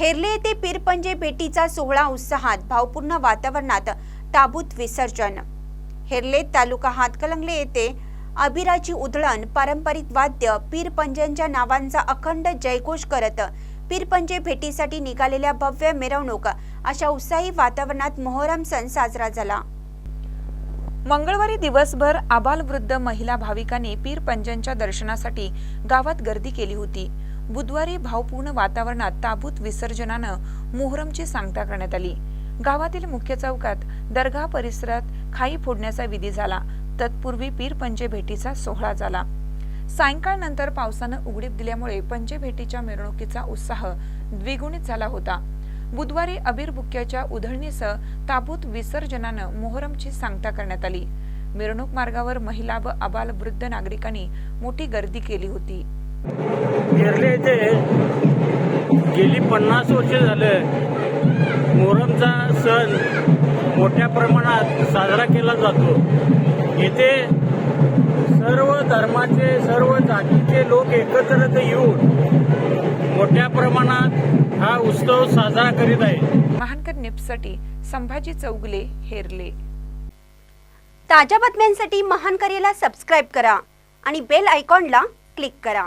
हेरले येथे पीरपंजे भेटीचा सोहळा उत्साहात भावपूर्ण वातावरणात ताबूत विसर्जन. हेरले तालुका हातकलंगले येथे अभिराची उधळण पारंपरिक वाद्य पीरपंजांच्या नावांचा अखंड जयघोष करत पीरपंजे भेटीसाठी निघालेल्या भव्य मिरवणूक अशा उत्साही वातावरणात मोहरम सण साजरा झाला. मंगळवारी दिवसभर आबालवृद्ध महिला भाविकांनी पीरपंजांच्या दर्शनासाठी गावात गर्दी केली होती. बुधवारी भावपूर्ण वातावरणात ताबूत विसर्जनानं मोहरमची सांगता करण्यात आली. गावातील मुख्य चौकात दर्गा परिसरात खाई फोडण्याचा विधी झाला. तत्पूर्वी पीर पंजे भेटीचा सोहळा झाला. सायंकाळनंतर पावसानं उघडीप दिल्यामुळे पंचेभेटीच्या मिरवणुकीचा उत्साह द्विगुणित झाला होता. बुधवारी अबीर बुक्याच्या उधळणीसह ताबूत विसर्जनानं मोहरमची सांगता करण्यात आली. मिरवणूक मार्गावर महिला व अबाल वृद्ध नागरिकांनी मोठी गर्दी केली होती. केरले येथे गेली पन्नास वर्षे झालं. मोहरमचा सण मोठ्या प्रमाणात साजरा केला जातो. येथे सर्व धर्माचे सर्व जातीचे लोक एकत्रित येऊन मोठ्या प्रमाणात हा उत्सव साजरा करीत आहे महानकर निप्ससाठी संभाजी चौगले हेरले. ताज्या बातम्यांसाठी महान करेला सबस्क्राईब करा आणि बेल आयकॉनला क्लिक करा.